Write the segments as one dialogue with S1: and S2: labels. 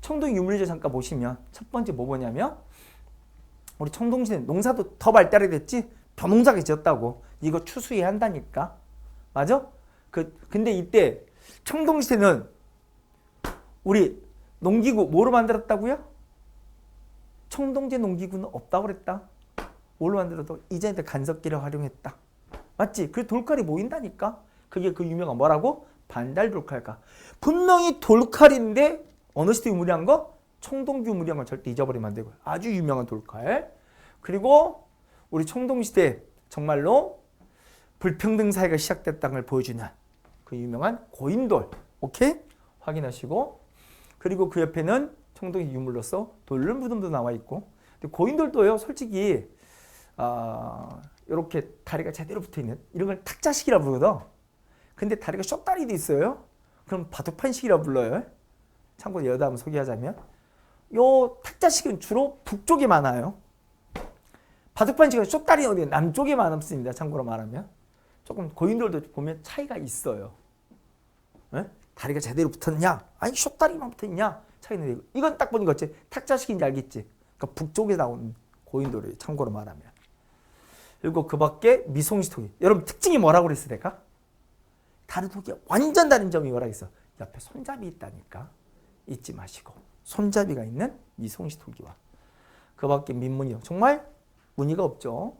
S1: 청동 유물지도 잠깐 보시면 첫 번째 뭐 보냐면 우리 청동시대 농사도 더 발달이 됐지 벼농사가 지었다고 이거 추수해야 한다니까 맞아? 그 근데 이때 청동시대는 우리 농기구 뭐로 만들었다고요? 청동제 농기구는 없다고 그랬다. 뭘로 만들어도 이제들 간섭기를 활용했다. 맞지? 그 돌칼이 모인다니까. 그게 그 유명한 뭐라고? 반달 돌칼가. 분명히 돌칼인데 어느 시대 유물이한 거? 청동기 유물이한 건 절대 잊어버리면 안 되고요. 아주 유명한 돌칼. 그리고 우리 청동시대 정말로 불평등 사회가 시작됐다는 걸 보여주는 그 유명한 고인돌. 오케이? 확인하시고 그리고 그 옆에는 청동기 유물로서 돌른 무덤도 나와 있고 고인돌도요 솔직히 아 이렇게 다리가 제대로 붙어 있는 이런 걸 탁자식이라 부르거든. 근데 다리가 숏다리도 있어요. 그럼 바둑판식이라 불러요. 참고로 한번 소개하자면 요 탁자식은 주로 북쪽에 많아요. 바둑판식은 숏다리 어디 남쪽에 많습니다. 참고로 말하면 조금 고인돌도 보면 차이가 있어요. 예? 다리가 제대로 붙었냐? 아니 숏다리만 붙어있냐? 차이는 이건 딱 보니까 어째 탁자식인지 알겠지? 그러니까 북쪽에 나온 고인돌이 참고로 말하면 그리고 그 밖에 미송시토기 여러분 특징이 뭐라고 그랬어 내가? 다른 독이 완전 다른 점이 뭐라 했어? 옆에 손잡이 있다니까 잊지 마시고 손잡이가 있는 미송시 토기와 그 밖에 민무늬 정말 무늬가 없죠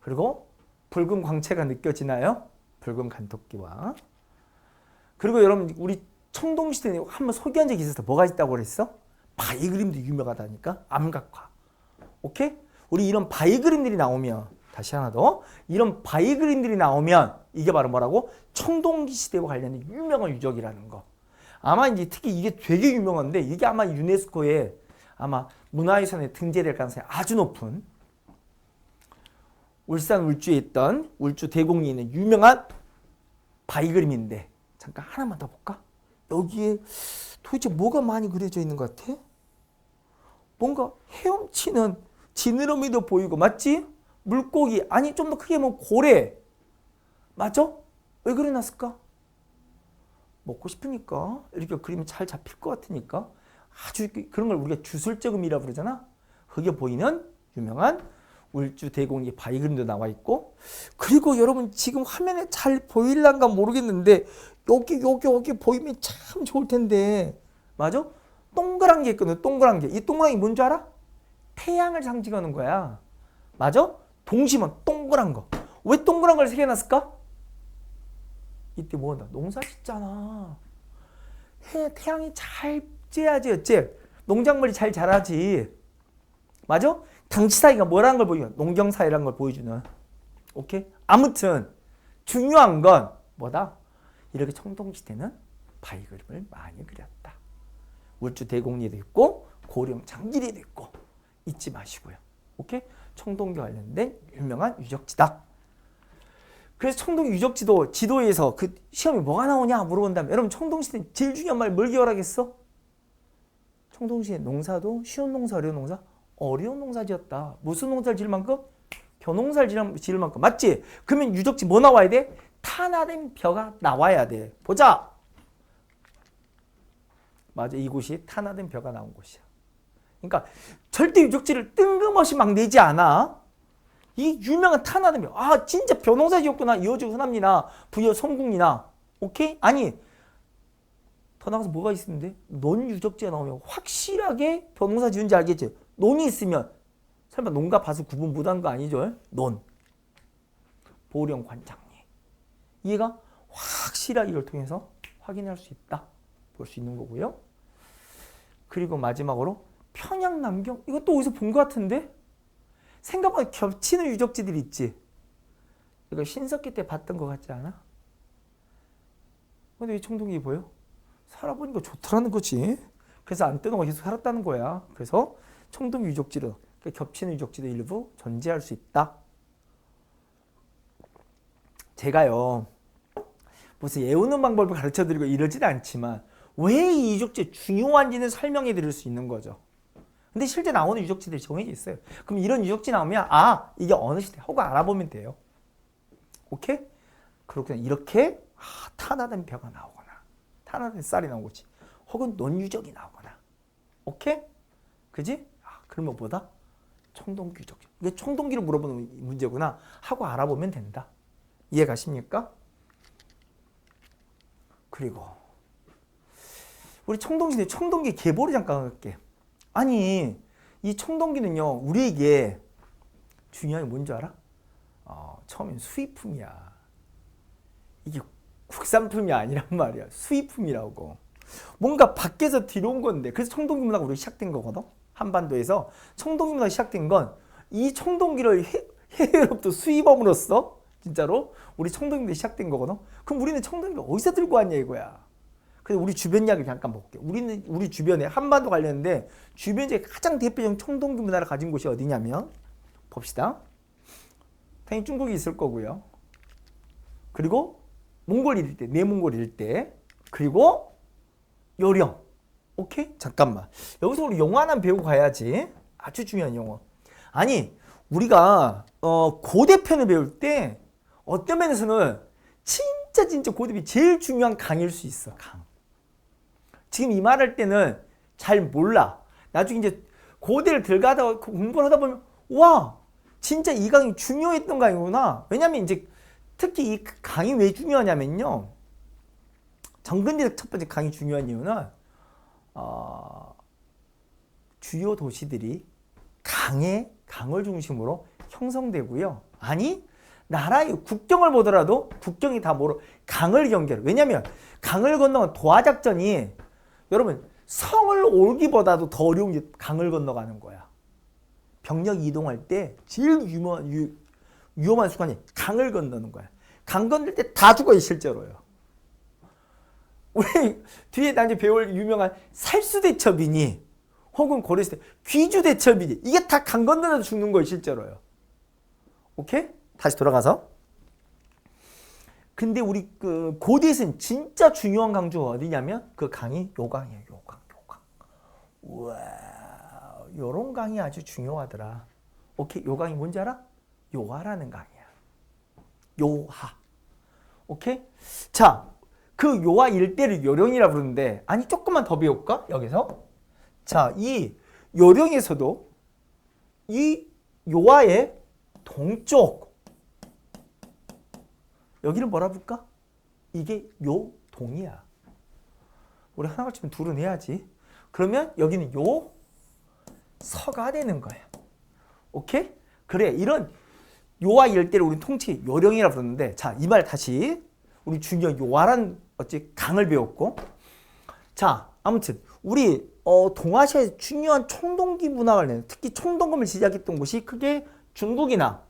S1: 그리고 붉은 광채가 느껴지나요? 붉은 간토끼와 그리고 여러분 우리 청동시대에 한번 소개한 적이 있었어. 뭐가 있다고 그랬어? 바위 그림도 유명하다니까. 암각화. 오케이? 우리 이런 바위 그림들이 나오면 다시 하나 더 이런 바위 그림들이 나오면 이게 바로 뭐라고? 청동기 시대와 관련된 유명한 유적이라는 거. 아마 이제 특히 이게 되게 유명한데 이게 아마 유네스코에 아마 문화유산에 등재될 가능성이 아주 높은 울산 울주에 있던 울주 대공리에 있는 유명한 바위 그림인데 잠깐 하나만 더 볼까? 여기에 도대체 뭐가 많이 그려져 있는 것 같아? 뭔가 헤엄치는 지느러미도 보이고 맞지? 물고기 아니 좀 더 크게 보면 고래 맞아? 왜 그려놨을까? 먹고 싶으니까 이렇게 그림이 잘 잡힐 것 같으니까 아주 그런 걸 우리가 주술적음이라 부르잖아 그게 보이는 유명한 울주 대공리 바위 그림도 나와 있고 그리고 여러분 지금 화면에 잘 보일란가 모르겠는데 여기 여기 여기 보이면 참 좋을 텐데 맞아? 동그란 게 있거든 동그란 게 이 동그란 게 뭔지 알아? 태양을 상징하는 거야 맞아? 동심은 동그란 거왜 동그란 걸 새겨놨을까? 이때 뭐 한다? 농사 짓잖아 해, 태양이 잘 쬐야지 어째 농작물이 잘 자라지 맞아? 당치사이가 뭐라는 걸 보여주는 농경사회라는 걸 보여주는 오케이? 아무튼 중요한 건 뭐다? 이렇게 청동시대는 바위 그림을 많이 그렸다. 울주 대공리도 있고 고령 장길이도 있고 잊지 마시고요. 오케이? 청동기 관련된 유명한 유적지다. 그래서 청동 유적지도 지도에서 그 시험에 뭐가 나오냐 물어본다면 여러분 청동시대 제일 중요한 말 뭘 기억하겠어? 청동시대 농사도 쉬운 농사 어려운 농사 어려운 농사 지었다. 무슨 농사를 지을 만큼? 벼농사를 지을 만큼. 맞지? 그러면 유적지 뭐 나와야 돼? 탄화된 벼가 나와야 돼. 보자. 맞아. 이곳이 탄화된 벼가 나온 곳이야. 그러니까 절대 유적지를 뜬금없이 막 내지 않아. 이 유명한 탄화된 벼. 아, 진짜 벼농사 지었구나. 이어주 흔합니다. 부여 성궁이나. 오케이? 아니. 더 나가서 뭐가 있는데? 논 유적지가 나오면 확실하게 벼농사 지은지 알겠지? 논이 있으면 설마 논과 밭을 구분 못한 거 아니죠? 논. 보령 관장리. 이해가 확실하게 이걸 통해서 확인할 수 있다. 볼 수 있는 거고요. 그리고 마지막으로 평양 남경. 이것도 어디서 본 것 같은데? 생각보다 겹치는 유적지들이 있지. 이거 신석기 때 봤던 것 같지 않아? 근데 이 청동기 보여? 살아보니까 좋더라는 거지. 그래서 안 떼놓고 계속 살았다는 거야. 그래서 청동 유적지로 그러니까 겹치는 유적지도 일부 존재할 수 있다. 제가요 무슨 외우는 방법을 가르쳐 드리고 이러진 않지만 왜 이 유적지 중요한지는 설명해 드릴 수 있는 거죠. 근데 실제 나오는 유적지들이 정해져 있어요. 그럼 이런 유적지 나오면 아 이게 어느 시대 하고 알아보면 돼요. 오케이? 그렇구나 이렇게 아, 탄화된 벼가 나오거나 탄화된 쌀이 나온 거지. 혹은 논유적이 나오거나. 오케이? 그지? 아, 그러면 뭐다? 청동기적. 이게 청동기를 물어보는 문제구나 하고 알아보면 된다. 이해 가십니까? 그리고 우리 청동기인데 청동기 계보를 잠깐 할게. 아니 이 청동기는요 우리에게 중요한 게 뭔지 알아? 어, 처음엔 수입품이야. 이게 국산품이 아니란 말이야. 수입품이라고. 뭔가 밖에서 들어온 건데 그래서 청동기 문화가 우리 시작된 거거든. 한반도에서 청동기 문화가 시작된 건 이 청동기를 해, 해외로부터 수입함으로써 진짜로 우리 청동기들이 시작된 거거든. 그럼 우리는 청동기를 어디서 들고 왔냐 이거야. 그래서 우리 주변 이야기 잠깐 볼게요. 우리는 우리 주변에 한반도 관련인데 주변 중에 가장 대표적인 청동기 문화를 가진 곳이 어디냐면 봅시다. 당연히 중국이 있을 거고요. 그리고 몽골 일대, 내몽골 일대, 그리고 요령. 오케이? 잠깐만. 여기서 우리 영어 하나 배우고 가야지. 아주 중요한 영어. 아니, 우리가 어, 고대편을 배울 때 어떤 면에서는 진짜 진짜 고대편이 제일 중요한 강일 수 있어. 강. 지금 이 말 할 때는 잘 몰라. 나중에 이제 고대를 들어가다 공부를 하다 보면 와 진짜 이 강이 중요했던 강이구나. 왜냐면 이제 특히 이 강이 왜 중요하냐면요. 정근대적 첫 번째 강이 중요한 이유는 어, 주요 도시들이 강에 강을 중심으로 형성되고요. 아니 나라의 국경을 보더라도 국경이 다 뭐로 강을 경계로. 왜냐하면 강을 건너는 도하 작전이 여러분 성을 오기보다도 더 어려운 게 강을 건너가는 거야. 병력 이동할 때 제일 유명한 유, 위험한 순간이 강을 건너는 거야. 강 건널 때 다 죽어요 실제로요. 우리 뒤에 나중에 배울 유명한 살수대첩이니 혹은 고려시대 귀주대첩이니 이게 다 강 건너서 죽는 거예요 실제로요. 오케이? 다시 돌아가서 근데 우리 그 고대에서는 진짜 중요한 강주가 어디냐면 그 강이 요 강이에요. 요 강, 요 강. 우와, 요런 강이 아주 중요하더라. 오케이, 요 강이 뭔지 알아? 요하라는 강이야. 요하. 오케이? 자, 그 요하 일대를 요령이라 부르는데 아니 조금만 더 배울까? 여기서. 자, 이 요령에서도 이 요하의 동쪽 여기는 뭐라 볼까? 이게 요 동이야. 우리 하나 같이면 둘은 해야지. 그러면 여기는 요 서가 되는 거야. 오케이? 그래 이런 요와 일대를 우리 통치 요령이라 부르는데 자 이 말 다시 우리 중요한 요와란 어찌 강을 배웠고 자 아무튼 우리 어, 동아시아의 중요한 총동기 문화 관련 특히 총동검을 시작했던 곳이 크게 중국이나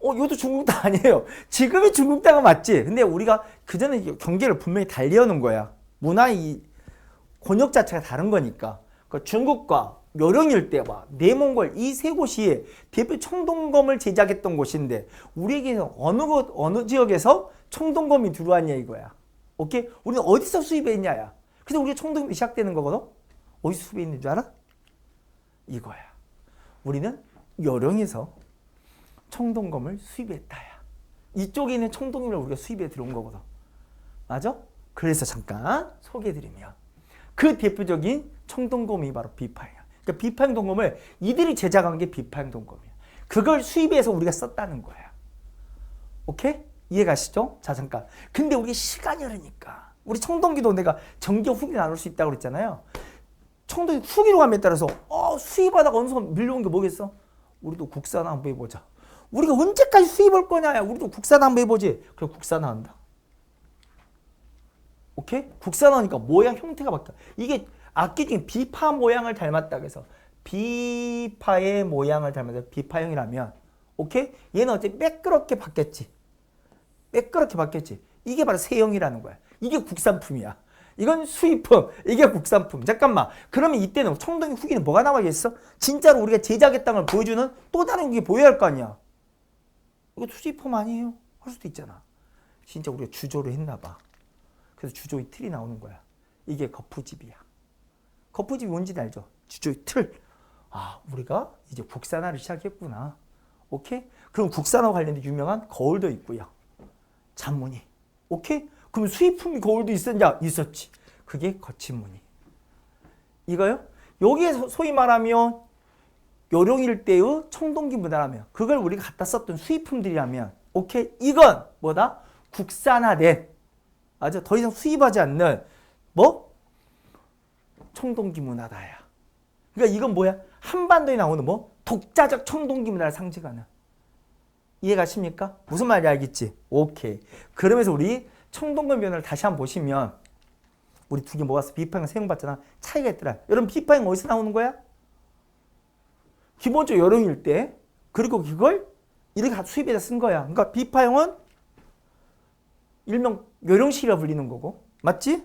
S1: 어, 이것도 중국 땅 아니에요. 지금이 중국 땅은 맞지. 근데 우리가 그 전에 경계를 분명히 달리하는 거야. 문화의 권역 자체가 다른 거니까. 그 중국과 묘령 일대와 내몽골 이 세 곳이 대표 청동검을 제작했던 곳인데 우리에게는 어느 곳 어느 지역에서 청동검이 들어왔냐 이거야. 오케이? 우리는 어디서 수입했냐야. 그래서 우리가 청동검이 시작되는 거거든. 어디서 수입했는 줄 알아? 이거야. 우리는 요령에서 청동검을 수입했다야. 이쪽에 있는 청동검을 우리가 수입해 들어온 거거든. 맞아? 그래서 잠깐 소개해드리면 그 대표적인 청동검이 바로 비파이야. 그러니까 비파형 동검을 이들이 제작한 게 비파형 동검이야. 그걸 수입해서 우리가 썼다는 거야. 오케이? 이해 가시죠? 자 잠깐. 근데 우리 시간이 흐르니까 우리 청동기도 내가 정기 후기 나눌 수 있다고 그랬잖아요. 청동기 후기로 감에 따라서 어 수입하다가 어느 순간 밀려온 게 뭐겠어? 우리도 국산 한번 해보자. 우리가 언제까지 수입할 거냐? 우리도 국산 한번 해보지. 그래 국산화한다. 오케이? 국산화니까 모양 형태가 바뀌어. 이게 악기 중에 비파 모양을 닮았다 그래서 비파의 모양을 닮아서 비파형이라면 오케이? 얘는 어째 매끄럽게 바뀌었지. 매끄럽게 바뀌었지. 이게 바로 세형이라는 거야. 이게 국산품이야. 이건 수입품, 이게 국산품. 잠깐만. 그러면 이때는 청동기 후기는 뭐가 나와야겠어? 진짜로 우리가 제작했다는 걸 보여주는 또 다른 게 보여야 할 거 아니야. 이거 수입품 아니에요? 할 수도 있잖아. 진짜 우리가 주조를 했나 봐. 그래서 주조의 틀이 나오는 거야. 이게 거푸집이야. 거푸집이 뭔지 알죠? 주조의 틀. 아, 우리가 이제 국산화를 시작했구나. 오케이? 그럼 국산화 관련된 유명한 거울도 있고요. 잔무늬. 오케이? 그럼 수입품이 거울도 있었냐? 있었지. 그게 거친 무늬. 이거요? 여기에 소위 말하면 요령일 때의 청동기 문화라면 그걸 우리가 갖다 썼던 수입품들이라면 오케이 이건 뭐다? 국산화된 맞아 더 이상 수입하지 않는 뭐 청동기 문화다야. 그러니까 이건 뭐야? 한반도에 나오는 뭐 독자적 청동기 문화를 상징하는 이해가십니까? 무슨 말인지 알겠지? 오케이. 그러면서 우리 청동기 문화를 다시 한번 보시면 우리 두 개 모았어. 비파형 사용받잖아. 차이가 있더라. 여러분 비파형 어디서 나오는 거야? 기본적으로 여름일 때 그리고 그걸 이렇게 수입에다 쓴 거야. 그러니까 비파형은 일명 요령식이라 불리는 거고 맞지?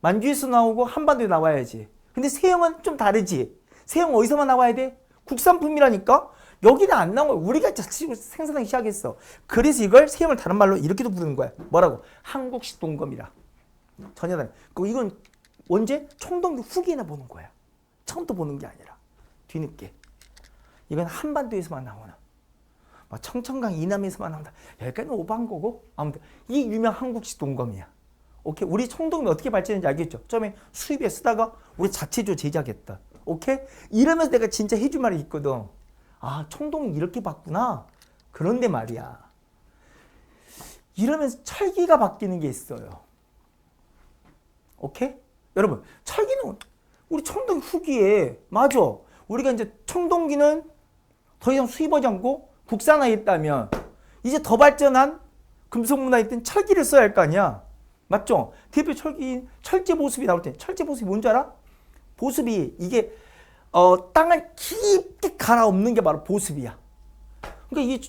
S1: 만주에서 나오고 한반도에 나와야지. 근데 세형은 좀 다르지. 세형 어디서만 나와야 돼? 국산품이라니까? 여기는 안 나온 거야. 우리가 자체 생산하기 시작했어. 그래서 이걸 세형을 다른 말로 이렇게도 부르는 거야. 뭐라고? 한국식 동검이라. 전혀 다른. 그 이건 언제? 총동기 후기나 보는 거야. 처음부터 보는 게 아니라 뒤늦게. 이건 한반도에서만 나오는. 뭐 청천강 이남에서만 나온다. 여기까지는 오버한 거고 아무튼 이 유명 한국식 동검이야. 오케이 우리 청동이 어떻게 발전했는지 알겠죠? 처음에 수입에 쓰다가 우리 자체적으로 제작했다. 오케이 이러면서 내가 진짜 해줄 말이 있거든. 아 청동이 이렇게 봤구나. 그런데 말이야. 이러면서 철기가 바뀌는 게 있어요. 오케이? 여러분 철기는 우리 청동 후기에 맞아. 우리가 이제 청동기는 더 이상 수입하지 않고 국산화했다면 이제 더 발전한 금속 문화에 있던 철기를 써야 할 거 아니야. 맞죠? 대표 철기인 철제 보습이 나올 때 철제 보습이 뭔지 알아? 보습이 이게 어, 땅을 깊게 갈아엎는 게 바로 보습이야. 그러니까 이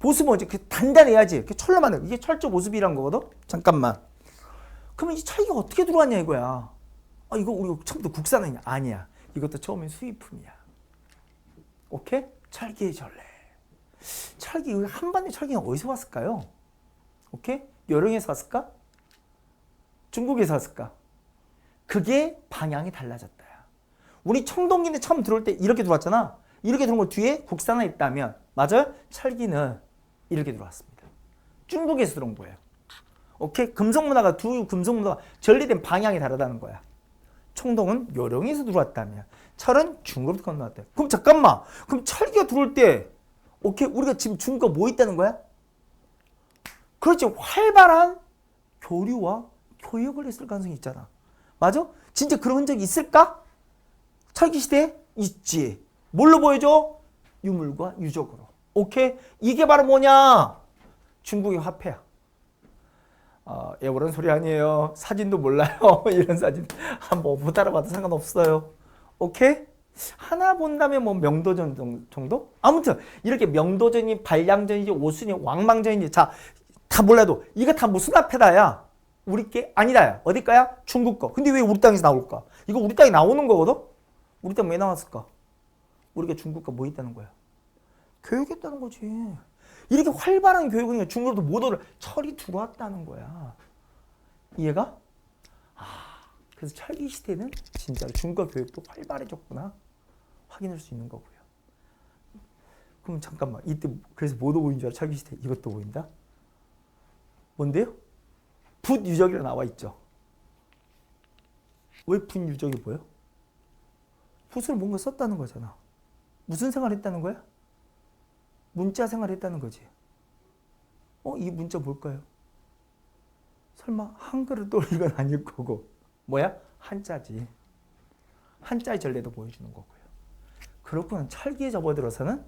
S1: 보습은 뭐지? 그 단단해야지. 그 철로 만든 이게 철제 보습이란 거거든. 잠깐만. 그러면 이 철기가 어떻게 들어왔냐 이거야. 아 이거 우리가 처음부터 국산이냐? 아니야. 이것도 처음엔 수입품이야. 오케이? 철기의 전래. 철기 한반도 철기는 어디서 왔을까요? 오케이? 여령에서 왔을까? 중국에서 왔을까? 그게 방향이 달라졌다. 우리 청동기는 처음 들어올 때 이렇게 들어왔잖아. 이렇게 들어온 거 뒤에 국산화 있다면 맞아요? 철기는 이렇게 들어왔습니다. 중국에서 들어온 거예요. 오케이? 금속 문화가 두 금속 문화가 전리된 방향이 다르다는 거야. 청동은 요령에서 들어왔다면 철은 중국으로 건너왔대. 그럼 잠깐만. 그럼 철기가 들어올 때 오케이 우리가 지금 중국가 뭐 있다는 거야? 그렇지 활발한 교류와 교역을 했을 가능성이 있잖아. 맞아? 진짜 그런 흔적이 있을까? 철기 시대 있지. 뭘로 보여줘? 유물과 유적으로. 오케이? 이게 바로 뭐냐? 중국의 화폐야. 어, 예, 그런 소리 아니에요. 사진도 몰라요. 이런 사진. 한번 못 알아봐도 상관없어요. 오케이? 하나 본다면 뭐 명도전 정도? 아무튼 이렇게 명도전이 발량전이지 오순이 왕망전이지 자 다 몰라도 이거 다 무슨 화폐다야? 우리 게 아니다야. 어디 거야? 중국 거. 근데 왜 우리 땅에서 나올까? 이거 우리 땅에 나오는 거거든? 우리 땅 왜 나왔을까? 우리가 중국 거 뭐 있다는 거야? 교육했다는 거지. 이렇게 활발한 교육은 중국으로도 모두를 철이 들어왔다는 거야. 이해가? 아, 그래서 철기 시대는 진짜로 중국 교육도 활발해졌구나. 확인할 수 있는 거고요. 그럼 잠깐만 이때 그래서 뭐도 보인 줄 알아? 철기 시대 이것도 보인다? 뭔데요? 붓 유적이라 나와 있죠. 왜 붓 유적이 보여? 붓을 뭔가 썼다는 거잖아. 무슨 생활 했다는 거야? 문자 생활했다는 거지. 어, 이 문자 뭘까요? 설마 한글을 또 이건 아닐 거고. 뭐야? 한자지. 한자의 전례도 보여주는 거고요. 그렇구나. 철기에 접어들어서는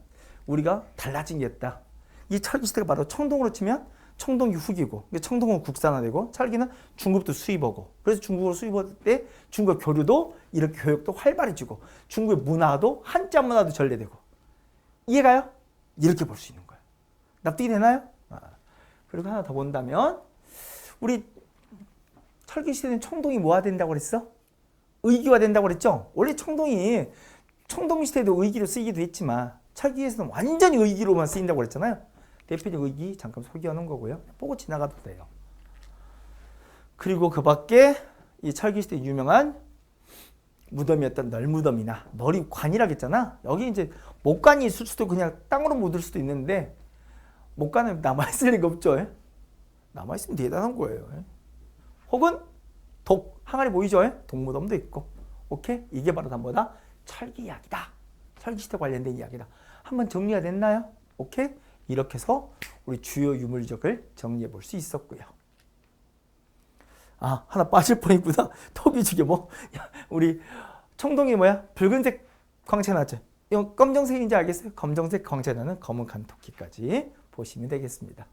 S1: 우리가 달라진 게 있다. 이 철기 시대가 바로 청동으로 치면 청동기 후기고 청동은 국산화되고 철기는 중국도 수입하고 그래서 중국으로 수입할 때 중국 교류도 이렇게 교육도 활발해지고 중국의 문화도 한자 문화도 전래되고 이해가요? 이렇게 볼 수 있는 거예요. 납득이 되나요? 아. 그리고 하나 더 본다면 우리 철기 시대는 청동이 뭐가 된다고 그랬어? 의기화 된다고 그랬죠? 원래 청동이 청동 시대도 의기로 쓰이기도 했지만 철기에서는 완전히 의기로만 쓰인다고 그랬잖아요. 대표적 의기 잠깐 소개하는 거고요. 보고 지나가도 돼요. 그리고 그 밖에 이 철기 시대 유명한 무덤이었던 널무덤이나 널이 관이라겠잖아. 여기 이제 목관이 있을 수도 그냥 땅으로 묻을 수도 있는데 목관은 남아있을 리가 없죠. 예? 남아있으면 대단한 거예요. 예? 혹은 독, 항아리 보이죠? 예? 독무덤도 있고 오케이? 이게 바로 다 뭐다? 철기 이야기다. 철기 시대 관련된 이야기다. 한번 정리가 됐나요? 오케이? 이렇게 해서 우리 주요 유물적을 정리해 볼 수 있었고요. 아, 하나 빠질 뻔했구나. 저게 뭐? 야, 우리 청동이 뭐야? 붉은색 광채 나죠? 검정색인지 알겠어요? 검정색 광채 나는 검은 간 토끼까지 보시면 되겠습니다.